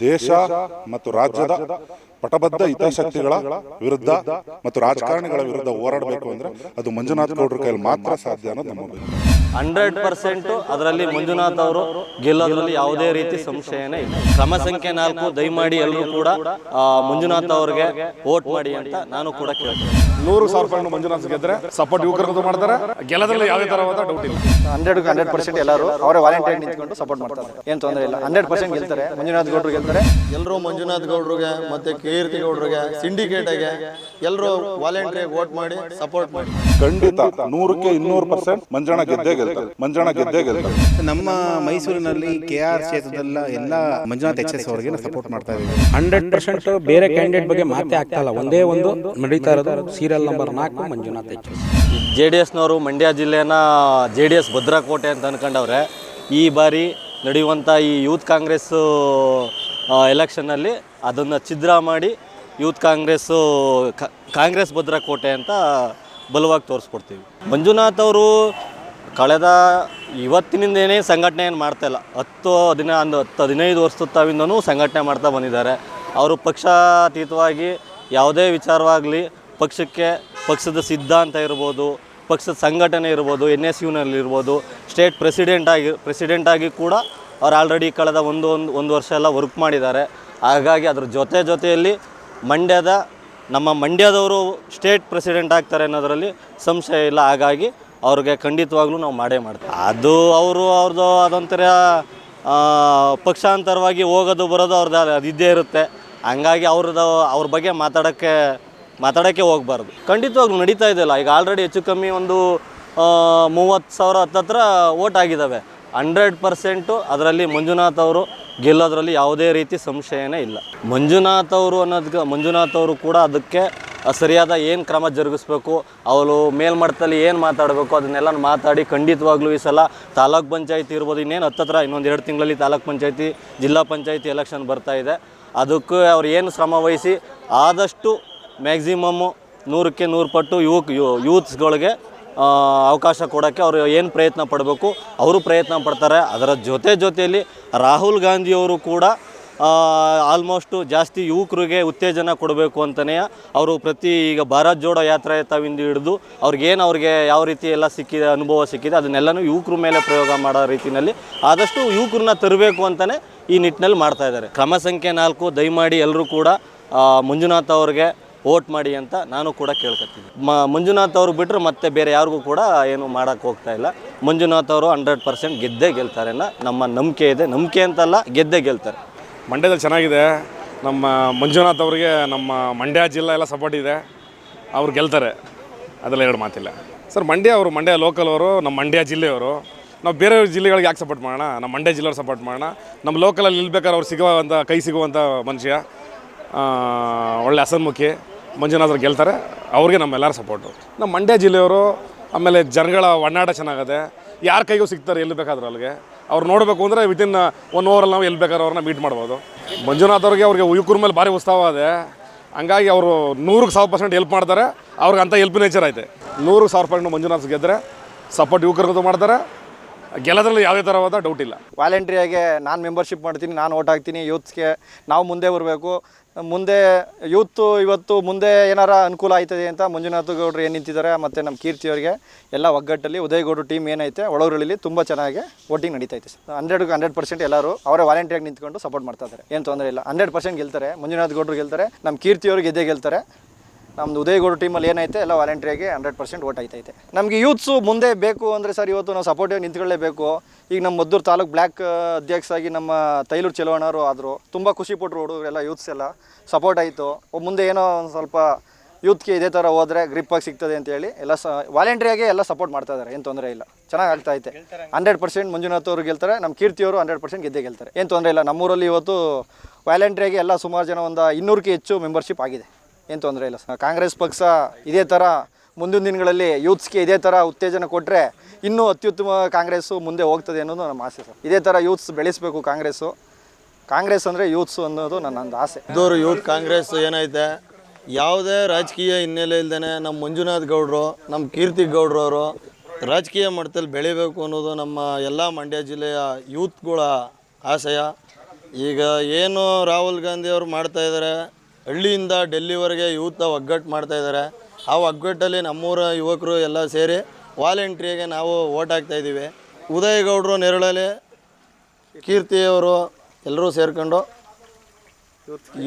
ದೇಶ ಮತ್ತು ರಾಜ್ಯದ ಪಟಬದ್ಧ ಹಿತಾಸಕ್ತಿಗಳ ವಿರುದ್ಧ ಮತ್ತು ರಾಜಕಾರಣಿಗಳ ವಿರುದ್ಧ ಹೋರಾಡಬೇಕು ಅಂದ್ರೆ ಅದು ಮಂಜುನಾಥ್ ಗೌಡ್ರ ಕೈಯಲ್ಲಿ ಮಾತ್ರ ಸಾಧ್ಯ ಅನ್ನೋದು ನಮ್ಮ. ಹಂಡ್ರೆಡ್ ಪರ್ಸೆಂಟ್ ಅದರಲ್ಲಿ ಮಂಜುನಾಥ್ ಅವರು ಗೆಲ್ಲೋದ್ರಲ್ಲಿ ಯಾವುದೇ ರೀತಿ ಸಂಶಯನೇ ಇಲ್ಲ. ಕ್ರಮ ಸಂಖ್ಯೆ ನಾಲ್ಕು ದಯಮಾಡಿ ಎಲ್ಲರೂ ಕೂಡ ಮಂಜುನಾಥ್ ಅವ್ರಿಗೆ ವೋಟ್ ಮಾಡಿ ಅಂತ ನಾನು ಕೂಡ ಕೇಳ್ತೀನಿ. ನೂರು ಸಾವಿರ ರೂಪಾಯಿ ಮಂಜುನಾಥ್ ಗೆದ್ರೆ ಸಪೋರ್ಟ್ ಯುವಕರಿಗೂ ಮಾಡ್ತಾರೆ. ಗೆಲ್ಲದ್ರಲ್ಲಿ ಯಾವುದೇ ತರವಾದ ಡೌಟ್ ಇಲ್ಲ. ಹಂಡ್ರೆಡ್ ಹಂಡ್ರೆಡ್ ಪರ್ಸೆಂಟ್ ಎಲ್ಲರೂ ಅವರೇ ವಾಲಂಟಿಯರ್ ನಿಂತ್ಕೊಂಡು ಸಪೋರ್ಟ್ ಮಾಡ್ತಾರೆ. ಏನು ತೊಂದರೆ ಇಲ್ಲ. ಹಂಡ್ರೆಡ್ ಪರ್ಸೆಂಟ್ ಗೆಲ್ತಾರೆ. ಮಂಜುನಾಥ್ ಗೌಡ್ರು ಗೆಲ್ತಾರೆ. ಎಲ್ಲರೂ ಮಂಜುನಾಥ್ ಗೌಡ್ರಿಗೆ ಮತ್ತೆ ಕೀರ್ತಿ ಗೌಡ್ರಿಗೆ ಸಿಂಡಿಕೇಟ್ಗೆ ಎಲ್ಲರೂ ವಾಲಂಟಿಯರ್ ವೋಟ್ ಮಾಡಿ ಸಪೋರ್ಟ್ ಮಾಡಿ. ಖಂಡಿತ ನೂರಕ್ಕೆ ಇನ್ನೂರು ಪರ್ಸೆಂಟ್ ಮಂಜುನಾಥ್ ಗೆದ್ದೇ ಗೆಲ್ತಾರೆ ಗೆದ್ದೇ. ಗೆಲ್ತಾರೆ ನಮ್ಮ ಮೈಸೂರಿನಲ್ಲಿ ಕೆ ಆರ್ ಕ್ಷೇತ್ರದಲ್ಲ ಎಲ್ಲ ಮಂಜುನಾಥ್ ಎಚ್ ಎಸ್ ಅವರಿಗೆ ಸಪೋರ್ಟ್ ಮಾಡ್ತಾ ಇದ್ದೀವಿ. ಹಂಡ್ರೆಡ್ ಪರ್ಸೆಂಟ್ ಬೇರೆ ಕ್ಯಾಂಡಿಡೇಟ್ ಬಗ್ಗೆ ಮಾತೇ ಆಗ್ತಾ ಇಲ್ಲ. ಒಂದೇ ಒಂದು ನಡೀತಾ ಇರೋದು ಸೀರಿಯಲ್ ನಂಬರ್ ನಾಲ್ಕು Manjunath H S. J D ಎಸ್ನವರು Mandya ಜಿಲ್ಲೆನ ಜೆ ಡಿ ಎಸ್ ಭದ್ರಕೋಟೆ ಅಂತ ಅನ್ಕೊಂಡವ್ರೆ. ಈ ಬಾರಿ ನಡೆಯುವಂಥ ಈ ಯೂತ್ ಕಾಂಗ್ರೆಸ್ ಎಲೆಕ್ಷನ್ನಲ್ಲಿ ಅದನ್ನು ಛಿದ್ರ ಮಾಡಿ ಯೂತ್ ಕಾಂಗ್ರೆಸ್ಸು ಕಾಂಗ್ರೆಸ್ ಭದ್ರಕೋಟೆ ಅಂತ ಬಲವಾಗಿ ತೋರಿಸ್ಕೊಡ್ತೀವಿ. ಮಂಜುನಾಥ್ ಅವರು ಕಳೆದ ಇವತ್ತಿನಿಂದೇನೇ ಸಂಘಟನೆ ಏನು ಮಾಡ್ತಾ ಇಲ್ಲ. ಹತ್ತು ಹದಿನ ಒಂದು ಹತ್ತು ಹದಿನೈದು ವರ್ಷದ ತಾವಿಂದನೂ ಸಂಘಟನೆ ಮಾಡ್ತಾ ಬಂದಿದ್ದಾರೆ. ಅವರು ಪಕ್ಷಾತೀತವಾಗಿ ಯಾವುದೇ ವಿಚಾರವಾಗಲಿ ಪಕ್ಷಕ್ಕೆ ಪಕ್ಷದ ಸಿದ್ಧಾಂತ ಇರ್ಬೋದು, ಪಕ್ಷದ ಸಂಘಟನೆ ಇರ್ಬೋದು, ಎನ್ ಎಸ್ ಯುನಲ್ಲಿ ಇರ್ಬೋದು, ಸ್ಟೇಟ್ ಪ್ರೆಸಿಡೆಂಟ್ ಆಗಿ ಪ್ರೆಸಿಡೆಂಟ್ ಆಗಿ ಕೂಡ ಅವ್ರು ಆಲ್ರೆಡಿ ಕಳೆದ ಒಂದು ಒಂದು ಒಂದು ವರ್ಷ ಎಲ್ಲ ವರ್ಕ್ ಮಾಡಿದ್ದಾರೆ. ಹಾಗಾಗಿ ಅದ್ರ ಜೊತೆ ಜೊತೆಯಲ್ಲಿ ಮಂಡ್ಯದ, ನಮ್ಮ ಮಂಡ್ಯದವರು ಸ್ಟೇಟ್ ಪ್ರೆಸಿಡೆಂಟ್ ಆಗ್ತಾರೆ ಅನ್ನೋದರಲ್ಲಿ ಸಂಶಯ ಇಲ್ಲ. ಹಾಗಾಗಿ ಅವ್ರಿಗೆ ಖಂಡಿತವಾಗ್ಲೂ ನಾವು ಮಾಡೇ ಮಾಡ್ತೀವಿ. ಅದು ಅವರು ಅವ್ರದ್ದು ಅದೊಂಥರ ಪಕ್ಷಾಂತರವಾಗಿ ಹೋಗೋದು ಬರೋದು ಅವ್ರದ್ದು ಅದು ಇದ್ದೇ ಇರುತ್ತೆ. ಹಂಗಾಗಿ ಅವ್ರದ್ದು, ಅವ್ರ ಬಗ್ಗೆ ಮಾತಾಡೋಕ್ಕೆ ಮಾತಾಡೋಕ್ಕೆ ಹೋಗ್ಬಾರ್ದು. ಖಂಡಿತವಾಗ್ಲೂ ನಡೀತಾ ಇದೆಯಲ್ಲ ಈಗ ಆಲ್ರೆಡಿ ಹೆಚ್ಚು ಕಮ್ಮಿ ಒಂದು ಮೂವತ್ತು ಸಾವಿರ ಹತ್ತತ್ರ ಓಟ್ ಆಗಿದ್ದಾವೆ ಹಂಡ್ರೆಡ್ ಪರ್ಸೆಂಟು ಅದರಲ್ಲಿ ಮಂಜುನಾಥ್ ಅವರು ಗೆಲ್ಲೋದ್ರಲ್ಲಿ ಯಾವುದೇ ರೀತಿ ಸಂಶಯನೇ ಇಲ್ಲ. ಮಂಜುನಾಥ್ ಅವರು ಅನ್ನೋದಕ್ಕೆ ಮಂಜುನಾಥ್ ಅವರು ಕೂಡ ಅದಕ್ಕೆ ಸರಿಯಾದ ಏನು ಕ್ರಮ ಜರುಗಿಸ್ಬೇಕು, ಅವಳು ಮೇಲ್ಮಟ್ಟದಲ್ಲಿ ಏನು ಮಾತಾಡಬೇಕು ಅದನ್ನೆಲ್ಲ ಮಾತಾಡಿ ಖಂಡಿತವಾಗ್ಲೂ ಈ ಸಲ ತಾಲೂಕ್ ಪಂಚಾಯತಿ ಇರ್ಬೋದು. ಇನ್ನೇನು ಹತ್ತತ್ರ, ಇನ್ನೊಂದು ಎರಡು ತಿಂಗಳಲ್ಲಿ ತಾಲೂಕ್ ಪಂಚಾಯತಿ, ಜಿಲ್ಲಾ ಪಂಚಾಯತಿ ಎಲೆಕ್ಷನ್ ಬರ್ತಾ ಇದೆ. ಅದಕ್ಕೆ ಅವ್ರು ಏನು ಶ್ರಮ ವಹಿಸಿ ಆದಷ್ಟು ಮ್ಯಾಕ್ಸಿಮಮ್ಮು ನೂರಕ್ಕೆ ನೂರು ಪಟ್ಟು ಯುವಕ್ ಯು ಯೂತ್ಸ್ಗಳಿಗೆ ಅವಕಾಶ ಕೊಡೋಕ್ಕೆ ಅವರು ಏನು ಪ್ರಯತ್ನ ಪಡಬೇಕು, ಅವರು ಪ್ರಯತ್ನ ಪಡ್ತಾರೆ. ಅದರ ಜೊತೆ ಜೊತೆಯಲ್ಲಿ ರಾಹುಲ್ ಗಾಂಧಿಯವರು ಕೂಡ ಆಲ್ಮೋಸ್ಟು ಜಾಸ್ತಿ ಯುವಕರಿಗೆ ಉತ್ತೇಜನ ಕೊಡಬೇಕು ಅಂತಲೇ ಅವರು ಪ್ರತಿ ಈಗ ಭಾರತ್ ಜೋಡೋ ಯಾತ್ರೆ ತಾವಿಂದ ಹಿಡಿದು ಅವ್ರಿಗೇನು ಅವ್ರಿಗೆ ಯಾವ ರೀತಿ ಎಲ್ಲ ಸಿಕ್ಕಿದೆ, ಅನುಭವ ಸಿಕ್ಕಿದೆ, ಅದನ್ನೆಲ್ಲನೂ ಯುವಕರ ಮೇಲೆ ಪ್ರಯೋಗ ಮಾಡೋ ರೀತಿಯಲ್ಲಿ ಆದಷ್ಟು ಯುವಕರನ್ನ ತರಬೇಕು ಅಂತಲೇ ಈ ನಿಟ್ಟಿನಲ್ಲಿ ಮಾಡ್ತಾ ಇದ್ದಾರೆ. ಕ್ರಮ ಸಂಖ್ಯೆ ನಾಲ್ಕು, ದಯಮಾಡಿ ಎಲ್ಲರೂ ಕೂಡ ಮಂಜುನಾಥ್ ಅವ್ರಿಗೆ ವೋಟ್ ಮಾಡಿ ಅಂತ ನಾನು ಕೂಡ ಕೇಳ್ಕೊತೀನಿ. ಮ, ಮಂಜುನಾಥ್ ಅವರು ಬಿಟ್ಟರೆ ಮತ್ತೆ ಬೇರೆ ಯಾರಿಗೂ ಕೂಡ ಏನು ಮಾಡೋಕ್ಕೆ ಹೋಗ್ತಾ ಇಲ್ಲ. ಮಂಜುನಾಥ್ ಅವರು ಹಂಡ್ರೆಡ್ ಪರ್ಸೆಂಟ್ ಗೆದ್ದೇ ಗೆಲ್ತಾರೆ ನಮ್ಮ ನಂಬಿಕೆ ಇದೆ. ನಂಬಿಕೆ ಅಂತಲ್ಲ, ಗೆದ್ದೇ ಗೆಲ್ತಾರೆ. ಮಂಡ್ಯದಲ್ಲಿ ಚೆನ್ನಾಗಿದೆ. ನಮ್ಮ ಮಂಜುನಾಥ್ ಅವರಿಗೆ ನಮ್ಮ ಮಂಡ್ಯ ಜಿಲ್ಲೆ ಎಲ್ಲ ಸಪೋರ್ಟ್ ಇದೆ. ಅವ್ರು ಗೆಲ್ತಾರೆ. ಅದೆಲ್ಲ ಎರಡು ಮಾತಿಲ್ಲ. ಸರ್ ಮಂಡ್ಯ ಅವರು ಮಂಡ್ಯ ಲೋಕಲ್ ಅವರು, ನಮ್ಮ ಮಂಡ್ಯ ಜಿಲ್ಲೆಯವರು. ನಾವು ಬೇರೆ ಜಿಲ್ಲೆಗಳಿಗೆ ಯಾಕೆ ಸಪೋರ್ಟ್ ಮಾಡೋಣ? ನಮ್ಮ ಮಂಡ್ಯ ಜಿಲ್ಲೆಯವ್ರು ಸಪೋರ್ಟ್ ಮಾಡೋಣ. ನಮ್ಮ ಲೋಕಲಲ್ಲಿ ನಿಲ್ಬೇಕಾದ್ರೆ ಅವ್ರು ಸಿಗುವಂಥ ಕೈ ಸಿಗುವಂಥ ಮನುಷ್ಯ. ಒಳ್ಳೆ ಹಸನ್ಮುಖಿ. ಮಂಜುನಾಥರು ಗೆಲ್ತಾರೆ. ಅವ್ರಿಗೆ ನಮ್ಮೆಲ್ಲರ ಸಪೋರ್ಟು ನಮ್ಮ ಮಂಡ್ಯ ಜಿಲ್ಲೆಯವರು, ಆಮೇಲೆ ಜನಗಳ ಒಡನಾಟ ಚೆನ್ನಾಗದೆ ಯಾರ ಕೈಗೂ ಸಿಗ್ತಾರೆ, ಎಲ್ಲಿ ಬೇಕಾದ್ರೂ ಅಲ್ಲಿಗೆ. ಅವ್ರು ನೋಡಬೇಕು ಅಂದರೆ ವಿತಿನ್ ಒನ್ ಓವರಲ್ಲಿ ನಾವು ಎಲ್ಲಿ ಬೇಕಾದ್ರೂ ಅವ್ರನ್ನ ಮೀಟ್ ಮಾಡ್ಬೋದು. ಮಂಜುನಾಥ್ ಅವ್ರಿಗೆ ಅವ್ರಿಗೆ ಯುವಕರ ಮೇಲೆ ಭಾರಿ ಉತ್ಸಾಹ ಇದೆ ಹಂಗಾಗಿ ಅವರು ನೂರಕ್ಕೆ ಸಾವಿರ ಪರ್ಸೆಂಟ್ ಹೆಲ್ಪ್ ಮಾಡ್ತಾರೆ. ಅವ್ರಿಗೆ ಅಂಥ ಹೆಲ್ಪ್ ನೇಚರ್ ಐತೆ. ನೂರು ಸಾವಿರ ಪರ್ಸೆಂಟ್ ಮಂಜುನಾಥ್ ಗೆದ್ದರೆ ಸಪೋರ್ಟ್ ಯುವಕರಿಗೂ ಮಾಡ್ತಾರೆ. ಗೆಲ್ಲದ್ರಲ್ಲಿ ಯಾವುದೇ ಥರವಾದ ಡೌಟ್ ಇಲ್ಲ. ವಾಲಂಟ್ರಿಯಾಗೆ ನಾನು ಮೆಂಬರ್ಶಿಪ್ ಮಾಡ್ತೀನಿ, ನಾನು ಓಟ್ ಹಾಕ್ತೀನಿ ಯೂತ್ಸ್ಗೆ ನಾವು ಮುಂದೆ ಬರಬೇಕು. ಮುಂದೆ ಯೂತ್ ಇವತ್ತು ಮುಂದೆ ಏನಾರ ಅನುಕೂಲ ಆಯ್ತದೆ ಅಂತ ಮಂಜುನಾಥ ಗೌಡ್ರು ಏನು ನಿಂತಿದ್ದಾರೆ, ಮತ್ತು ನಮ್ಮ ಕೀರ್ತಿಯವರಿಗೆ ಎಲ್ಲ ಒಗ್ಗಟ್ಟಲ್ಲಿ ಉದಯಗೌಡರು ಟೀಮ್ ಏನೈತೆ ಒಳಗರಲ್ಲಿ ತುಂಬ ಚೆನ್ನಾಗಿ ವೋಟಿಂಗ್ ನಡೀತಾ ಸರ್ ಹಂಡ್ರೆಡ್ ಹಂಡ್ರೆಡ್ ಪರ್ಸೆಂಟ್ ಎಲ್ಲರೂ ಅವರೇ ವಾಲಂಟಿಯಾಗಿ ನಿಂತ್ಕೊಂಡು ಸಪೋರ್ಟ್ ಮಾಡ್ತಾ ಇದ್ದಾರೆ. ಏನು ತೊಂದರೆ ಇಲ್ಲ. ಹಂಡ್ರೆಡ್ ಪರ್ಸೆಂಟ್ ಗೆಲ್ತಾರೆ, ಮಂಜುನಾಥ ಗೌಡ್ರು ಗೆಲ್ತಾರೆ ನಮ್ಮ ಕೀರ್ತಿಯವರು ಗೆದ್ದೇ ಗೆಲ್ತಾರೆ. ನಮ್ದು ಉದಯಗೌಡ ಟೀಮಲ್ಲಿ ಏನೈತೆ, ಎಲ್ಲ ವಾಲಂಟ್ರಿಯಾಗಿ ಹಂಡ್ರೆಡ್ ಪರ್ಸೆಂಟ್ ಓಟ್ ಆಯ್ತೈತೆ. ನಮಗೆ ಯೂತ್ಸು ಮುಂದೆ ಬೇಕು ಅಂದರೆ ಸರ್ ಇವತ್ತು ನಾವು ಸಪೋರ್ಟಿವ್ ನಿಂತ್ಕೊಳ್ಳೇಬೇಕು ಈಗ ನಮ್ಮ ಮದ್ದೂರು ತಾಲೂಕು ಬ್ಲ್ಯಾಕ್ ಅಧ್ಯಕ್ಷರಾಗಿ ನಮ್ಮ ತೈಲೂರು ಚೆಲುವಣ್ಣವರು ಆದರು, ತುಂಬ ಖುಷಿ ಪಟ್ಟರು ಹುಡುಗರೆಲ್ಲ ಯೂತ್ಸ್ ಎಲ್ಲ. ಸಪೋರ್ಟ್ ಆಯಿತು. ಮುಂದೆ ಏನೋ ಒಂದು ಸ್ವಲ್ಪ ಯೂತ್ಗೆ ಇದೇ ಥರ ಹೋದರೆ ಗ್ರಿಪ್ಪಾಗಿ ಸಿಗ್ತದೆ ಅಂತೇಳಿ ಎಲ್ಲ ಸ ವಾಲಂಟ್ರಿಯಾಗಿ ಎಲ್ಲ ಸಪೋರ್ಟ್ ಮಾಡ್ತಾ ಇದ್ದಾರೆ ಏನು ತೊಂದರೆ ಇಲ್ಲ. ಚೆನ್ನಾಗಿ ಆಗ್ತಾ ಐತೆ. ಹಂಡ್ರೆಡ್ ಪರ್ಸೆಂಟ್ ಮಂಜುನಾಥ್ ಅವರು ಗೆಲ್ತಾರೆ ನಮ್ಮ ಕೀರ್ತಿಯವರು ಹಂಡ್ರೆಡ್ ಪರ್ಸೆಂಟ್ ಗೆದ್ದೇ ಗೆಲ್ತಾರೆ. ಏನು ತೊಂದರೆ ಇಲ್ಲ, ನಮ್ಮೂರಲ್ಲಿ ಇವತ್ತು ವಾಲಂಟ್ರಿಯಾಗಿ ಎಲ್ಲ ಸುಮಾರು ಜನ ಒಂದು ಇನ್ನೂರಕ್ಕೆ ಹೆಚ್ಚು ಮೆಂಬರ್ಶಿಪ್ ಆಗಿದೆ. ಏನು ತೊಂದರೆ ಇಲ್ಲ ಕಾಂಗ್ರೆಸ್ ಪಕ್ಷ ಇದೇ ಥರ ಮುಂದಿನ ದಿನಗಳಲ್ಲಿ ಯೂತ್ಸ್ಗೆ ಇದೇ ಥರ ಉತ್ತೇಜನ ಕೊಟ್ಟರೆ ಇನ್ನೂ ಅತ್ಯುತ್ತಮ ಕಾಂಗ್ರೆಸ್ಸು ಮುಂದೆ ಹೋಗ್ತದೆ ಅನ್ನೋದು ನಮ್ಮ ಆಸೆ ಸರ್. ಇದೇ ಥರ ಯೂತ್ಸ್ ಬೆಳೆಸಬೇಕು ಕಾಂಗ್ರೆಸ್ಸು ಕಾಂಗ್ರೆಸ್ ಅಂದರೆ ಯೂತ್ಸು ಅನ್ನೋದು ನನ್ನ ಒಂದು ಆಸೆ. ಇದ್ದವರು ಯೂತ್ ಕಾಂಗ್ರೆಸ್ ಏನೈತೆ? ಯಾವುದೇ ರಾಜಕೀಯ ಹಿನ್ನೆಲೆ ಇಲ್ದೇ ನಮ್ಮ ಮಂಜುನಾಥ್ ಗೌಡ್ರು, ನಮ್ಮ ಕೀರ್ತಿ ಗೌಡ್ರು ಅವರು ರಾಜಕೀಯ ಮಟ್ಟದಲ್ಲಿ ಬೆಳಿಬೇಕು ಅನ್ನೋದು ನಮ್ಮ ಎಲ್ಲ ಮಂಡ್ಯ ಜಿಲ್ಲೆಯ ಯೂತ್ಗಳ ಆಶಯ ಈಗ ಏನು ರಾಹುಲ್ ಗಾಂಧಿ ಅವರು ಮಾಡ್ತಾ ಇದ್ದಾರೆ ಹಳ್ಳಿಯಿಂದ ಡೆಲ್ಲಿವರೆಗೆ ಯೂತ್ ಒಗ್ಗಟ್ಟು ಮಾಡ್ತಾ ಇದ್ದಾರೆ. ಆ ಒಗ್ಗಟ್ಟಲ್ಲಿ ನಮ್ಮೂರ ಯುವಕರು ಎಲ್ಲ ಸೇರಿ ವಾಲಂಟ್ರಿಗೆ ನಾವು ಓಟ್ ಹಾಕ್ತಾ ಇದ್ದೀವಿ. ಉದಯ್ ಗೌಡ್ರು ನೆರಳಲ್ಲಿ ಕೀರ್ತಿಯವರು ಎಲ್ಲರೂ ಸೇರ್ಕೊಂಡು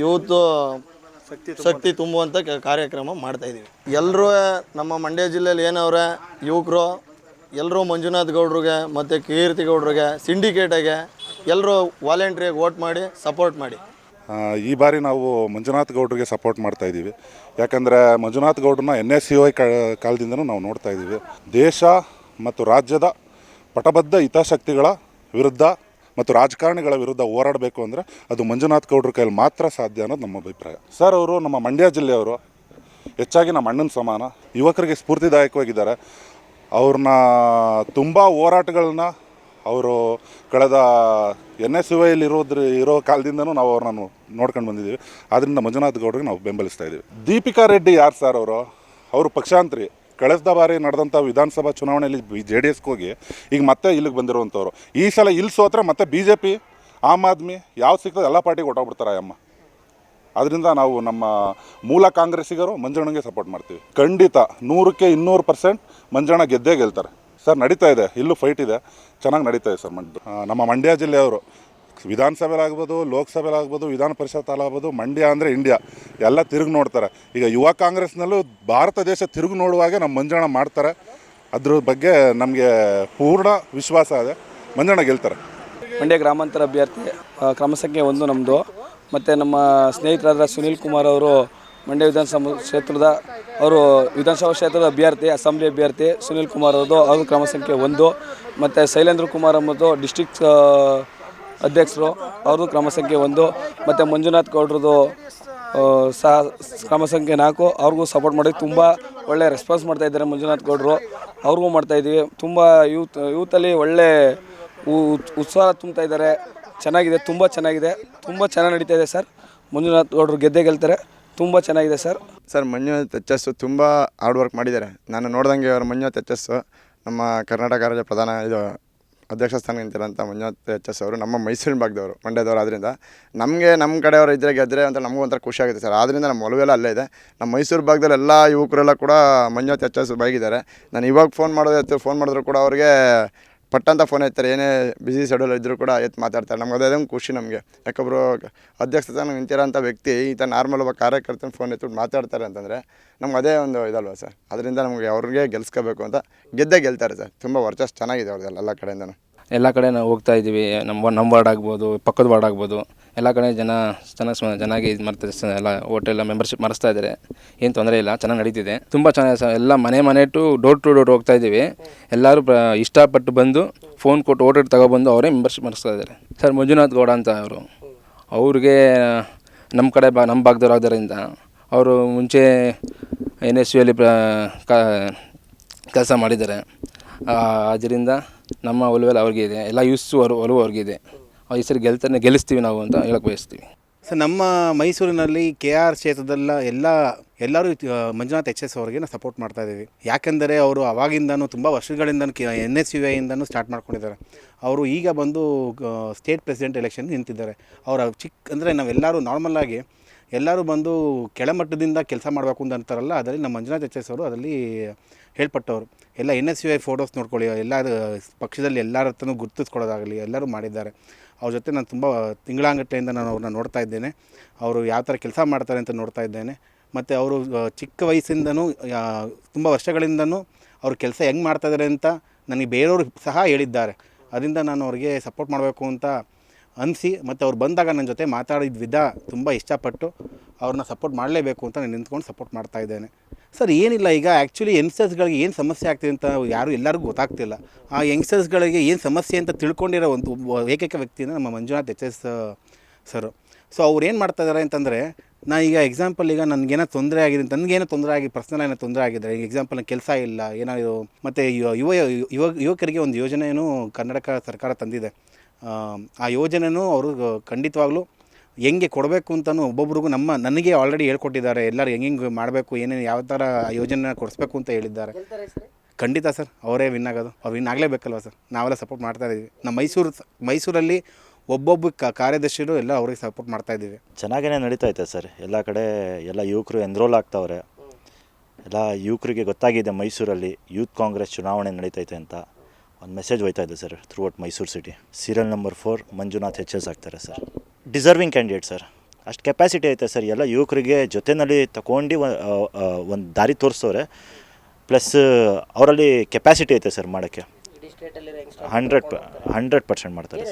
ಯೂತ್ ಶಕ್ತಿ ತುಂಬುವಂಥ ಕಾರ್ಯಕ್ರಮ ಮಾಡ್ತಾ ಇದ್ದೀವಿ. ಎಲ್ಲರೂ ನಮ್ಮ ಮಂಡ್ಯ ಜಿಲ್ಲೆಯಲ್ಲಿ ಏನವ್ರೆ ಯುವಕರು ಎಲ್ಲರೂ ಮಂಜುನಾಥ್ ಗೌಡ್ರಿಗೆ ಮತ್ತು ಕೀರ್ತಿ ಗೌಡ್ರಿಗೆ ಸಿಂಡಿಕೇಟಾಗೆ ಎಲ್ಲರೂ ವಾಲಂಟ್ರಿಯಾಗಿ ವೋಟ್ ಮಾಡಿ ಸಪೋರ್ಟ್ ಮಾಡಿ. ಈ ಬಾರಿ ನಾವು ಮಂಜುನಾಥ್ ಗೌಡ್ರಿಗೆ ಸಪೋರ್ಟ್ ಮಾಡ್ತಾ ಇದ್ದೀವಿ. ಯಾಕಂದರೆ ಮಂಜುನಾಥ್ ಗೌಡ್ರನ್ನ ಎನ್ ಎಸ್ ಸಿ ಐ ಕಾಲದಿಂದನೂ ನಾವು ನೋಡ್ತಾ ಇದ್ದೀವಿ. ದೇಶ ಮತ್ತು ರಾಜ್ಯದ ಪಟಬದ್ಧ ಹಿತಾಸಕ್ತಿಗಳ ವಿರುದ್ಧ ಮತ್ತು ರಾಜಕಾರಣಿಗಳ ವಿರುದ್ಧ ಹೋರಾಡಬೇಕು ಅಂದರೆ ಅದು ಮಂಜುನಾಥ್ ಗೌಡ್ರ ಕೈಯಲ್ಲಿ ಮಾತ್ರ ಸಾಧ್ಯ ಅನ್ನೋದು ನಮ್ಮ ಅಭಿಪ್ರಾಯ. ಸರ್ ಅವರು ನಮ್ಮ ಮಂಡ್ಯ ಜಿಲ್ಲೆಯವರು ಹೆಚ್ಚಾಗಿ ನಮ್ಮ ಅಣ್ಣನ ಸಮಾನ, ಯುವಕರಿಗೆ ಸ್ಫೂರ್ತಿದಾಯಕವಾಗಿದ್ದಾರೆ. ಅವ್ರನ್ನ ತುಂಬ ಹೋರಾಟಗಳನ್ನ ಅವರು ಕಳೆದ ಎನ್ ಎಸ್ ಯು ಇರೋದ್ರ, ಇರೋ ಕಾಲದಿಂದನೂ ನಾವು ಅವ್ರನ್ನ ನೋಡ್ಕೊಂಡು ಬಂದಿದ್ದೀವಿ. ಆದ್ದರಿಂದ ಮಂಜುನಾಥ್ ಗೌಡ್ರಿಗೆ ನಾವು ಬೆಂಬಲಿಸ್ತಾ ಇದ್ದೀವಿ. ದೀಪಿಕಾ ರೆಡ್ಡಿ ಯಾರು ಸರ್ ಅವರು? ಅವರು ಪಕ್ಷಾಂತರಿ. ಕಳೆದ ಬಾರಿ ನಡೆದಂಥ ವಿಧಾನಸಭಾ ಚುನಾವಣೆಯಲ್ಲಿ ಜೆ ಡಿ ಎಸ್ಗೆ ಹೋಗಿ ಈಗ ಮತ್ತೆ ಇಲ್ಲಿಗೆ ಬಂದಿರುವಂಥವ್ರು. ಈ ಸಲ ಇಲ್ಲಿ ಸೋತ್ರೆ ಮತ್ತೆ B J P, Aam Aadmi ಯಾವ ಸಿಗ್ತದೆ ಎಲ್ಲ ಪಾರ್ಟಿಗೆ ಹೊಟ್ಟೋಗ್ಬಿಡ್ತಾರೆ ಅಮ್ಮ ಅದರಿಂದ ನಾವು ನಮ್ಮ ಮೂಲ ಕಾಂಗ್ರೆಸ್ಸಿಗರು ಮಂಜಣ್ಣಗೆ ಸಪೋರ್ಟ್ ಮಾಡ್ತೀವಿ. ಖಂಡಿತ ನೂರಕ್ಕೆ ಇನ್ನೂರು ಪರ್ಸೆಂಟ್ ಮಂಜಣ್ಣ ಗೆದ್ದೇ ಗೆಲ್ತಾರೆ. ಸರ್, ನಡೀತಾ ಇದೆ. ಇಲ್ಲೂ ಫೈಟ್ ಇದೆ. ಚೆನ್ನಾಗಿ ನಡೀತಾ ಇದೆ ಸರ್ ಮಂಡ್ಯ. ನಮ್ಮ ಮಂಡ್ಯ ಜಿಲ್ಲೆಯವರು ವಿಧಾನಸಭೆಲಾಗ್ಬೋದು, ಲೋಕಸಭೆಲಾಗ್ಬೋದು, ವಿಧಾನ ಪರಿಷತ್ ಆಗ್ಬೋದು, ಮಂಡ್ಯ ಅಂದರೆ ಇಂಡಿಯಾ ಎಲ್ಲ ತಿರುಗಿ ನೋಡ್ತಾರೆ. ಈಗ ಯುವ ಕಾಂಗ್ರೆಸ್ನಲ್ಲೂ ಭಾರತ ದೇಶ ತಿರುಗಿ ನೋಡುವಾಗೆ ನಮ್ಮ ಮಂಜಣ್ಣ ಮಾಡ್ತಾರೆ. ಅದ್ರ ಬಗ್ಗೆ ನಮಗೆ ಪೂರ್ಣ ವಿಶ್ವಾಸ ಇದೆ. ಮಂಜಣ್ಣ ಗೆಲ್ತಾರೆ. ಮಂಡ್ಯ ಗ್ರಾಮಾಂತರ ಅಭ್ಯರ್ಥಿ ಕ್ರಮಸಂಖ್ಯೆ ಕ್ರಮ ಸಂಖ್ಯೆ ಒಂದು ನಮ್ಮದು ಮತ್ತು ನಮ್ಮ ಸ್ನೇಹಿತರಾದ ಸುನೀಲ್ ಕುಮಾರ್ ಅವರು ಮಂಡ್ಯ ವಿಧಾನಸಭಾ ಕ್ಷೇತ್ರದ ಅವರು ವಿಧಾನಸಭಾ ಕ್ಷೇತ್ರದ ಅಭ್ಯರ್ಥಿ, ಅಸೆಂಬ್ಲಿ ಅಭ್ಯರ್ಥಿ ಸುನಿಲ್ ಕುಮಾರ್ ಅವರದು ಅವರು ಕ್ರಮ ಸಂಖ್ಯೆ ಒಂದು. ಮತ್ತು ಶೈಲೇಂದ್ರ ಕುಮಾರ್ ಎಂಬುದು ಡಿಸ್ಟಿಕ್ ಅಧ್ಯಕ್ಷರು, ಅವ್ರದ್ದು ಕ್ರಮ ಸಂಖ್ಯೆ ಒಂದು. ಮತ್ತು ಮಂಜುನಾಥ್ ಗೌಡ್ರದ್ದು ಸಹ ಕ್ರಮ ಸಂಖ್ಯೆ ನಾಲ್ಕು. ಅವ್ರಿಗೂ ಸಪೋರ್ಟ್ ಮಾಡಿ ತುಂಬ ಒಳ್ಳೆ ರೆಸ್ಪಾನ್ಸ್ ಮಾಡ್ತಾ ಇದ್ದಾರೆ ಮಂಜುನಾಥ್ ಗೌಡರು. ಅವ್ರಿಗೂ ಮಾಡ್ತಾ ಇದ್ದೀವಿ. ತುಂಬ ಯೂತ್ ಯೂತಲ್ಲಿ ಒಳ್ಳೆ ಉತ್ಸಾಹ ತುಂಬ್ತಾ ಇದ್ದಾರೆ. ಚೆನ್ನಾಗಿದೆ, ತುಂಬ ಚೆನ್ನಾಗಿದೆ. ತುಂಬ ಚೆನ್ನಾಗಿ ನಡೀತಾ ಇದೆ ಸರ್. ಮಂಜುನಾಥ್ ಗೌಡರು ಗೆದ್ದೆ ಗೆಲ್ತಾರೆ. ತುಂಬ ಚೆನ್ನಾಗಿದೆ ಸರ್. ಸರ್ ಮಂಜು ಎಸ್ ತುಂಬ ಹಾರ್ಡ್ ವರ್ಕ್ ಮಾಡಿದ್ದಾರೆ. ನಾನು ನೋಡ್ದಂಗೆ ಅವ್ರು ಮಂಜು ತೆಚ್ಚಸ್ಸು ನಮ್ಮ ಕರ್ನಾಟಕ ರಾಜ್ಯ ಪ್ರಧಾನ ಇದು ಅಧ್ಯಕ್ಷ ಸ್ಥಾನ ನಿಂತಿರೋಂಥ ಮಂಜುನಾಥ್ ಎಚ್ ಎಸ್ ಅವರು ನಮ್ಮ ಮೈಸೂರಿನ ಭಾಗದವರು, ಮಂಡ್ಯದವರು ಆದ್ದರಿಂದ ನಮಗೆ ನಮ್ಮ ಕಡೆಯವರು ಇದ್ರೆ ಗೆದ್ದರೆ ಅಂತ ನಮಗೂ ಒಂಥರ ಖುಷಿ ಆಗುತ್ತೆ ಸರ್. ಆದ್ದರಿಂದ ನಮ್ಮ ಒಲವೆಲ್ಲ ಅಲ್ಲೇ ಇದೆ. ನಮ್ಮ ಮೈಸೂರು ಭಾಗದಲ್ಲಿ ಎಲ್ಲ ಯುವಕರೆಲ್ಲ ಕೂಡ ಮಂಜುನಾಥ್ ಎಚ್ ಎಸ್ ಬೈಗಿದ್ದಾರೆ. ನಾನು ಇವಾಗ ಫೋನ್ ಮಾಡೋದು ಫೋನ್ ಮಾಡಿದ್ರು ಕೂಡ ಅವ್ರಿಗೆ ಪಟ್ಟಂತ ಫೋನ್ ಎತ್ತಾರೆ, ಏನೇ ಬಿಸಿ ಶೆಡ್ಯೂಲ್ ಇದ್ದರೂ ಕೂಡ ಎತ್ತು ಮಾತಾಡ್ತಾರೆ. ನಮ್ಗೆ ಅದೇ ಒಂದು ಖುಷಿ ನಮಗೆ. ಯಾಕೊಬ್ಬರು ಅಧ್ಯಕ್ಷ ಸ್ಥಾನ ನಿಂತಿರೋಂಥ ವ್ಯಕ್ತಿ, ಈತ ನಾರ್ಮಲ್ ಒಬ್ಬ ಕಾರ್ಯಕರ್ತನ ಫೋನ್ ಎತ್ಬಿಟ್ಟು ಮಾತಾಡ್ತಾರೆ ಅಂತಂದರೆ ನಮ್ಗೆ ಅದೇ ಒಂದು ಇದಲ್ವ ಸರ್? ಅದರಿಂದ ನಮಗೆ ಅವ್ರಿಗೆ ಗೆಲ್ಸ್ಕೋಬೇಕು ಅಂತ ಗೆದ್ದೇ ಗೆಲ್ತಾರೆ ಸರ್. ತುಂಬ ವರ್ಚಸ್ ಚೆನ್ನಾಗಿದೆ ಅವ್ರದ್ದೆಲ್ಲ, ಎಲ್ಲ ಕಡೆಯಿಂದನೂ. ಎಲ್ಲ ಕಡೆ ನಾವು ಹೋಗ್ತಾ ಇದ್ದೀವಿ. ನಮ್ಮ ನಮ್ಮ ವಾರ್ಡ್ ಆಗ್ಬೋದು, ಪಕ್ಕದ ವಾರ್ಡ್ ಆಗ್ಬೋದು. ಎಲ್ಲ ಕಡೆ ಜನ ಚೆನ್ನಾಗಿ ಸ್ಮ- ಚೆನ್ನಾಗಿ ಇದು ಮಾಡ್ತಾರೆ ಸ- ಎಲ್ಲ ಹೋಟೆಲ್ಲ ಮೆಂಬರ್ಶಿಪ್ ಮಾಡಿಸ್ತಾ ಇದ್ದಾರೆ. ಏನು ತೊಂದರೆ ಇಲ್ಲ, ಚೆನ್ನಾಗಿ ನಡೀತಿದೆ. ತುಂಬ ಚೆನ್ನಾಗಿ ಸ, ಎಲ್ಲ ಮನೆ ಮನೆ ಟು ಡೋರ್ ಟು ಡೋರ್ ಹೋಗ್ತಾ ಇದ್ದೀವಿ. ಎಲ್ಲರೂ ಪ್ರ, ಇಷ್ಟಪಟ್ಟು ಬಂದು ಫೋನ್ ಕೊಟ್ಟು ಓಟರ್ ತಗೊಬಂದು ಅವರೇ ಮೆಂಬರ್ಶಿಪ್ ಮಾಡಿಸ್ತಾ ಇದ್ದಾರೆ. ಸರ್ ಮಂಜುನಾಥ್ ಗೌಡ ಅಂತ ಅವರು. ಅವ್ರಿಗೆ ನಮ್ಮ ಕಡೆ ಬಾ ನಮ್ಮ ಭಾಗದವ್ರು ಆಗಿದ್ದರಿಂದ ಅವರು ಮುಂಚೆ ಎನ್ ಎಸ್ ಯು ಅಲ್ಲಿ ಕೆಲಸ ಮಾಡಿದ್ದಾರೆ. ಅದರಿಂದ ನಮ್ಮ ಒಲವೆಲ್ಲ ಅವ್ರಿಗೆ ಇದೆ. ಎಲ್ಲ ಯೂಸ್ ಒಲವು ಇದೆ. ಈ ಸರಿ ಗೆಲ್ತಾನೆ ಗೆಲ್ಲಿಸ್ತೀವಿ ನಾವು ಅಂತ ಹೇಳಕ್ಕೆ ಬಯಸ್ತೀವಿ. ಸರ್, ನಮ್ಮ ಮೈಸೂರಿನಲ್ಲಿ ಕೆ ಆರ್ ಕ್ಷೇತ್ರದಲ್ಲ ಎಲ್ಲ, ಎಲ್ಲರೂ ಮಂಜುನಾಥ್ ಎಚ್ ಎಸ್ ಅವರಿಗೆ ನಾವು ಸಪೋರ್ಟ್ ಮಾಡ್ತಾ ಇದ್ದೀವಿ. ಯಾಕೆಂದರೆ ಅವರು ಅವಾಗಿಂದನೂ ತುಂಬ ವರ್ಷಗಳಿಂದ ಎನ್ ಎಸ್ ಯು ಐಯಿಂದನೂ ಸ್ಟಾರ್ಟ್ ಮಾಡ್ಕೊಂಡಿದ್ದಾರೆ. ಅವರು ಈಗ ಬಂದು ಸ್ಟೇಟ್ ಪ್ರೆಸಿಡೆಂಟ್ ಎಲೆಕ್ಷನ್ ನಿಂತಿದ್ದಾರೆ. ಅವರ ಚಿಕ್ಕ ಅಂದರೆ ನಾವೆಲ್ಲರೂ ನಾರ್ಮಲಾಗಿ ಎಲ್ಲರೂ ಬಂದು ಕೆಳಮಟ್ಟದಿಂದ ಕೆಲಸ ಮಾಡಬೇಕು ಅಂತ ಅಂತಾರಲ್ಲ, ಅದರಲ್ಲಿ ನಮ್ಮ ಮಂಜುನಾಥ್ ಎಚ್ ಎಸ್ ಅವರು ಅದರಲ್ಲಿ ಹೇಳ್ಪಟ್ಟವರು. ಎಲ್ಲ N S U I photos ನೋಡ್ಕೊಳ್ಳಿ, ಎಲ್ಲ ಪಕ್ಷದಲ್ಲಿ ಎಲ್ಲರ ಹತ್ರನೂ ಗುರುತಿಸ್ಕೊಳ್ಳೋದಾಗಲಿ, ಎಲ್ಲರೂ ಮಾಡಿದ್ದಾರೆ. ಅವ್ರ ಜೊತೆ ನಾನು ತುಂಬ ತಿಂಗಳಾಂಗಟ್ಟೆಯಿಂದ ನಾನು ಅವ್ರನ್ನ ನೋಡ್ತಾ ಇದ್ದೇನೆ. ಅವರು ಯಾವ ಥರ ಕೆಲಸ ಮಾಡ್ತಾರೆ ಅಂತ ನೋಡ್ತಾ ಇದ್ದೇನೆ. ಮತ್ತು ಅವರು ಚಿಕ್ಕ ವಯಸ್ಸಿಂದನೂ ತುಂಬ ವರ್ಷಗಳಿಂದನೂ ಅವ್ರ ಕೆಲಸ ಹೆಂಗೆ ಮಾಡ್ತಾಯಿದ್ದಾರೆ ಅಂತ ನನಗೆ ಬೇರೆಯವರು ಸಹ ಹೇಳಿದ್ದಾರೆ. ಅದರಿಂದ ನಾನು ಅವ್ರಿಗೆ ಸಪೋರ್ಟ್ ಮಾಡಬೇಕು ಅಂತ ಅನಿಸಿ, ಮತ್ತು ಅವ್ರು ಬಂದಾಗ ನನ್ನ ಜೊತೆ ಮಾತಾಡಿದ ವಿಧ ತುಂಬ ಇಷ್ಟಪಟ್ಟು ಅವ್ರನ್ನ ಸಪೋರ್ಟ್ ಮಾಡಲೇಬೇಕು ಅಂತ ನಾನು ನಿಂತ್ಕೊಂಡು ಸಪೋರ್ಟ್ ಮಾಡ್ತಾ ಇದ್ದೇನೆ. ಸರ್ ಏನಿಲ್ಲ ಈಗ ಆ್ಯಕ್ಚುಲಿ ಯಂಗ್ಸ್ಟರ್ಸ್ಗಳಿಗೆ ಏನು ಸಮಸ್ಯೆ ಆಗ್ತಿದೆ ಅಂತ ಯಾರು ಎಲ್ಲರಿಗೂ ಗೊತ್ತಾಗ್ತಿಲ್ಲ. ಆ ಯಂಗ್ಸ್ಟರ್ಸ್ಗಳಿಗೆ ಏನು ಸಮಸ್ಯೆ ಅಂತ ತಿಳ್ಕೊಂಡಿರೋ ಒಂದು ಏಕೈಕ ವ್ಯಕ್ತಿ ನಮ್ಮ Manjunath H S sir. So ಅವ್ರು ಏನು ಮಾಡ್ತಾ ಇದ್ದಾರೆ ಅಂತಂದರೆ ನಾನು ಈಗ ಎಕ್ಸಾಂಪಲ್ ಈಗ ನನಗೇನೋ ತೊಂದರೆ ಆಗಿದೆ ನನಗೇನೋ ತೊಂದರೆ ಆಗಿ ಪರ್ಸನಲ್ ಏನೋ ತೊಂದರೆ ಆಗಿದ್ದಾರೆ ಈಗ ಎಕ್ಸಾಂಪಲ್ ಕೆಲಸ ಇಲ್ಲ ಏನಾದರೂ ಮತ್ತು ಯುವ ಯುವ ಯುವಕರಿಗೆ ಒಂದು ಯೋಜನೆಯೂ ಕರ್ನಾಟಕ ಸರ್ಕಾರ ತಂದಿದೆ. ಆ, ಯೋಜನೆಯೂ ಅವರು ಖಂಡಿತವಾಗ್ಲೂ ಹೆಂಗೆ ಕೊಡಬೇಕು ಅಂತಲೂ ಒಬ್ಬೊಬ್ರಿಗೂ ನಮ್ಮ ನನಗೆ ಆಲ್ರೆಡಿ ಹೇಳ್ಕೊಟ್ಟಿದ್ದಾರೆ. ಎಲ್ಲರೂ ಹೆಂಗೆ ಹೆಂಗೆ ಮಾಡಬೇಕು ಏನೇನು ಯಾವ ಥರ ಯೋಜನೆ ಕೊಡಿಸ್ಬೇಕು ಅಂತ ಹೇಳಿದ್ದಾರೆ. ಖಂಡಿತ ಸರ್ ಅವರೇ ವಿನ್ ಆಗೋದು. ಅವ್ರು ವಿನ್ ಆಗಲೇಬೇಕಲ್ವ ಸರ್? ನಾವೆಲ್ಲ ಸಪೋರ್ಟ್ ಮಾಡ್ತಾ ಇದ್ದೀವಿ ನಮ್ಮ ಮೈಸೂರು ಮೈಸೂರಲ್ಲಿ ಒಬ್ಬೊಬ್ಬ ಕ ಕಾರ್ಯದರ್ಶಿಗಳು ಎಲ್ಲ ಅವ್ರಿಗೆ ಸಪೋರ್ಟ್ ಮಾಡ್ತಾ ಇದ್ದೀವಿ ಚೆನ್ನಾಗೇ ನಡೀತಾ ಐತೆ ಸರ್. ಎಲ್ಲ ಕಡೆ ಎಲ್ಲ ಯುವಕರು ಎನ್ರೋಲ್ ಆಗ್ತಾವ್ರೆ. ಎಲ್ಲ ಯುವಕರಿಗೆ ಗೊತ್ತಾಗಿದೆ ಮೈಸೂರಲ್ಲಿ ಯೂತ್ ಕಾಂಗ್ರೆಸ್ ಚುನಾವಣೆ ನಡೀತೈತೆ ಅಂತ. ಒಂದು ಮೆಸೇಜ್ ಹೋಯ್ತಾ ಇದೆ sir through out Mysuru city serial number four Manjunath H S ಆಗ್ತಾರೆ ಸರ್. ಡಿಸರ್ವಿಂಗ್ ಕ್ಯಾಂಡಿಡೇಟ್ ಸರ್ ಅಷ್ಟು ಕೆಪಾಸಿಟಿ ಐತೆ ಸರ್ ಎಲ್ಲ ಯುವಕರಿಗೆ ಜೊತೆಯಲ್ಲಿ ತಗೊಂಡು ಒಂದು ದಾರಿ ತೋರಿಸೋರೆ. ಪ್ಲಸ್ ಅವರಲ್ಲಿ ಕೆಪಾಸಿಟಿ ಐತೆ ಸರ್ ಮಾಡೋಕ್ಕೆ. ಹಂಡ್ರೆಡ್ ಹಂಡ್ರೆಡ್ ಪರ್ಸೆಂಟ್ ಮಾಡ್ತಾರೆ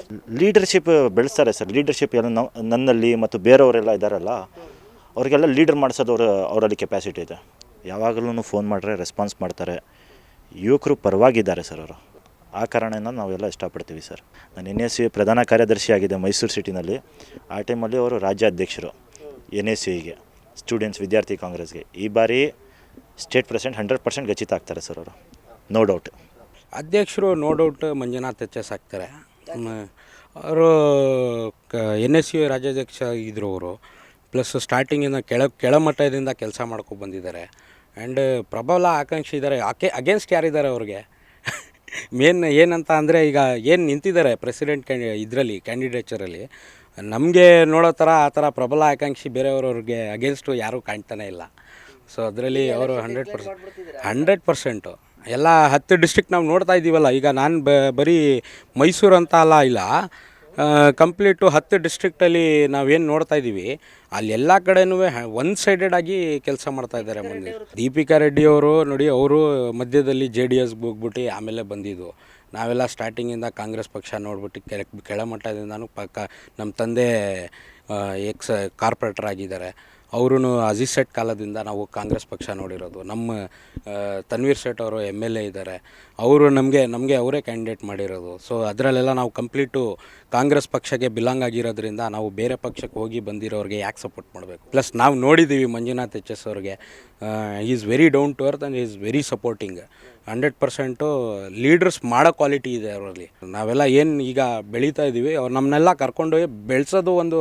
ಲೀಡರ್ಶಿಪ್ ಬೆಳೆಸ್ತಾರೆ ಸರ್ ಲೀಡರ್ಶಿಪ್ ಎಲ್ಲ ನನ್ನಲ್ಲಿ ಮತ್ತು ಬೇರೆಯವರೆಲ್ಲ ಇದ್ದಾರಲ್ಲ ಅವರಿಗೆಲ್ಲ ಲೀಡರ್ ಮಾಡಿಸೋದು ಅವ್ರ, ಅವರಲ್ಲಿ ಕೆಪಾಸಿಟಿ ಇದೆ ಯಾವಾಗಲೂ ಫೋನ್ ಮಾಡಿದ್ರೆ ರೆಸ್ಪಾನ್ಸ್ ಮಾಡ್ತಾರೆ. ಯುವಕರು ಪರವಾಗಿದ್ದಾರೆ ಸರ್ ಅವರು. ಆ ಕಾರಣದಿಂದ ನಾವೆಲ್ಲ ಇಷ್ಟಪಡ್ತೀವಿ ಸರ್. ನಾನು ಎನ್ ಎಸ್ ಸಿ ಪ್ರಧಾನ ಕಾರ್ಯದರ್ಶಿ ಆಗಿದೆ ಮೈಸೂರು ಸಿಟಿನಲ್ಲಿ. ಆ ಟೈಮಲ್ಲಿ ಅವರು ರಾಜ್ಯಾಧ್ಯಕ್ಷರು ಎನ್ ಎಸ್ ಸಿಗೆ ಸ್ಟೂಡೆಂಟ್ಸ್, ವಿದ್ಯಾರ್ಥಿ ಕಾಂಗ್ರೆಸ್ಗೆ. ಈ ಬಾರಿ ಸ್ಟೇಟ್ ಪ್ರೆಸೆಂಟ್ ಹಂಡ್ರೆಡ್ ಪರ್ಸೆಂಟ್ ಗಚಿತ ಆಗ್ತಾರೆ ಸರ್ ಅವರು. ನೋ ಡೌಟ್ ಅಧ್ಯಕ್ಷರು no doubt Manjunath H S ಆಗ್ತಾರೆ. ಅವರು ಕ, ಎನ್ ಎಸ್ ಯು ರಾಜ್ಯಾಧ್ಯಕ್ಷ ಇದ್ದರು ಅವರು. ಪ್ಲಸ್ ಸ್ಟಾರ್ಟಿಂಗಿಂದ ಕೆಳ, ಕೆಳಮಟ್ಟದಿಂದ ಕೆಲಸ ಮಾಡ್ಕೊಂಡು ಬಂದಿದ್ದಾರೆ. ಆ್ಯಂಡ್ ಪ್ರಬಲ ಆಕಾಂಕ್ಷಿ ಇದ್ದಾರೆ. ಆಕೆ ಅಗೇನ್ಸ್ಟ್ ಯಾರಿದ್ದಾರೆ ಅವ್ರಿಗೆ? ಮೇನ್ ಏನಂತ ಅಂದರೆ ಈಗ ಏನು ನಿಂತಿದ್ದಾರೆ ಪ್ರೆಸಿಡೆಂಟ್ ಕ್ಯಾಂಡಿ ಇದರಲ್ಲಿ ಕ್ಯಾಂಡಿಡೇಚರಲ್ಲಿ ನಮಗೆ ನೋಡೋ ಥರ ಆ ಥರ ಪ್ರಬಲ ಆಕಾಂಕ್ಷಿ ಬೇರೆಯವರವ್ರಿಗೆ ಅಗೇನ್ಸ್ಟು ಯಾರೂ ಕಾಣ್ತಾನೆ ಇಲ್ಲ. ಸೊ ಅದರಲ್ಲಿ ಅವರು ಹಂಡ್ರೆಡ್ ಪರ್ಸೆಂಟ್ ಹಂಡ್ರೆಡ್ ಪರ್ಸೆಂಟು ಎಲ್ಲ ಹತ್ತು ಡಿಸ್ಟ್ರಿಕ್ಟ್ ನಾವು ನೋಡ್ತಾ ಇದ್ದೀವಲ್ಲ ಈಗ ನಾನು ಬ ಬರೀ ಮೈಸೂರು ಅಂತ ಅಲ್ಲ ಇಲ್ಲ ಕಂಪ್ಲೀಟು ಹತ್ತು ಡಿಸ್ಟ್ರಿಕ್ಟಲ್ಲಿ ನಾವೇನು ನೋಡ್ತಾ ಇದ್ದೀವಿ ಅಲ್ಲಿ ಎಲ್ಲ ಕಡೆನೂ ಒನ್ ಸೈಡೆಡ್ ಆಗಿ ಕೆಲಸ ಮಾಡ್ತಾ ಇದ್ದಾರೆ ಮುಂದೆ ದೀಪಿಕಾ ರೆಡ್ಡಿ ಅವರು ನೋಡಿ ಅವರು ಮಧ್ಯದಲ್ಲಿ ಜೆ ಡಿ ಎಸ್ಗೆ ಹೋಗ್ಬಿಟ್ಟು ಆಮೇಲೆ ಬಂದಿದ್ದು. ನಾವೆಲ್ಲ ಸ್ಟಾರ್ಟಿಂಗಿಂದ ಕಾಂಗ್ರೆಸ್ ಪಕ್ಷ ನೋಡ್ಬಿಟ್ಟು ಕೆಳ ಕೆಳಮಟ್ಟದಿಂದನೂ ಪಕ್ಕ ನಮ್ಮ ತಂದೆ ಎಕ್ಸ್ ಕಾರ್ಪೊರೇಟರ್ ಆಗಿದ್ದಾರೆ. ಅವರು ಅಜೀಜ್ ಶೆಟ್ ಕಾಲದಿಂದ ನಾವು ಕಾಂಗ್ರೆಸ್ ಪಕ್ಷ ನೋಡಿರೋದು. ನಮ್ಮ ತನ್ವೀರ್ ಶೆಟ್ ಅವರು ಎಂ ಎಲ್ ಎ ಇದ್ದಾರೆ ಅವರು ನಮಗೆ ನಮಗೆ ಅವರೇ ಕ್ಯಾಂಡಿಡೇಟ್ ಮಾಡಿರೋದು. ಸೊ ಅದರಲ್ಲೆಲ್ಲ ನಾವು ಕಂಪ್ಲೀಟು ಕಾಂಗ್ರೆಸ್ ಪಕ್ಷಕ್ಕೆ ಬಿಲಾಂಗ್ ಆಗಿರೋದ್ರಿಂದ ನಾವು ಬೇರೆ ಪಕ್ಷಕ್ಕೆ ಹೋಗಿ ಬಂದಿರೋರಿಗೆ ಯಾಕೆ ಸಪೋರ್ಟ್ ಮಾಡಬೇಕು? ಪ್ಲಸ್ ನಾವು ನೋಡಿದ್ದೀವಿ ಮಂಜುನಾಥ್ ಎಚ್ ಎಸ್ ಅವ್ರಿಗೆ. Is very down to earth and is very supporting hundred percent leaders ಮಾಡೋ ಕ್ವಾಲಿಟಿ ಇದೆ ಅವರಲ್ಲಿ. ನಾವೆಲ್ಲ ಏನು ಈಗ ಬೆಳೀತಾ ಇದ್ದೀವಿ ಅವ್ರು ನಮ್ಮನ್ನೆಲ್ಲ ಕರ್ಕೊಂಡೋಗಿ ಬೆಳೆಸೋದು ಒಂದು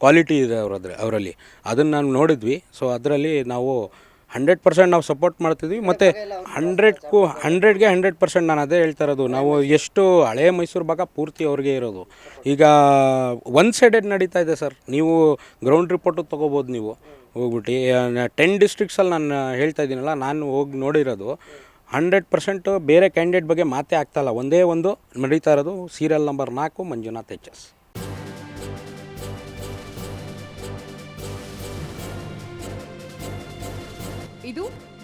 ಕ್ವಾಲಿಟಿ ಇದೆ ಅವ್ರದ್ರ ಅವರಲ್ಲಿ. ಅದನ್ನು ನಾವು ನೋಡಿದ್ವಿ. ಸೊ ಅದರಲ್ಲಿ ನಾವು ಹಂಡ್ರೆಡ್ ಪರ್ಸೆಂಟ್ ನಾವು ಸಪೋರ್ಟ್ ಮಾಡ್ತಿದ್ವಿ. ಮತ್ತು ಹಂಡ್ರೆಡ್ಗೂ ಹಂಡ್ರೆಡ್ಗೆ ಹಂಡ್ರೆಡ್ ಪರ್ಸೆಂಟ್ ನಾನು ಅದೇ ಹೇಳ್ತಾ ಇರೋದು. ನಾವು ಎಷ್ಟು ಹಳೆ ಮೈಸೂರು ಭಾಗ ಪೂರ್ತಿ ಅವ್ರಿಗೆ ಇರೋದು. ಈಗ ಒನ್ ಸೈಡೆಡ್ ನಡೀತಾ ಇದೆ ಸರ್. ನೀವು ಗ್ರೌಂಡ್ ರಿಪೋರ್ಟು ತೊಗೋಬೋದು ನೀವು. ಹೋಗ್ಬಿಟ್ಟು ಟೆನ್ ಡಿಸ್ಟ್ರಿಕ್ಸಲ್ಲಿ ನಾನು ಹೇಳ್ತಾ ಇದ್ದೀನಲ್ಲ, ನಾನು ಹೋಗಿ ನೋಡಿರೋದು. ಹಂಡ್ರೆಡ್ ಪರ್ಸೆಂಟು ಬೇರೆ ಕ್ಯಾಂಡಿಡೇಟ್ ಬಗ್ಗೆ ಮಾತೇ ಆಗ್ತಾಯಿಲ್ಲ ಒಂದೇ ಒಂದು ನಡೀತಾ ಇರೋದು. ಸೀರಿಯಲ್ ನಂಬರ್ ನಾಲ್ಕು, ಮಂಜುನಾಥ್ ಎಚ್ ಎಸ್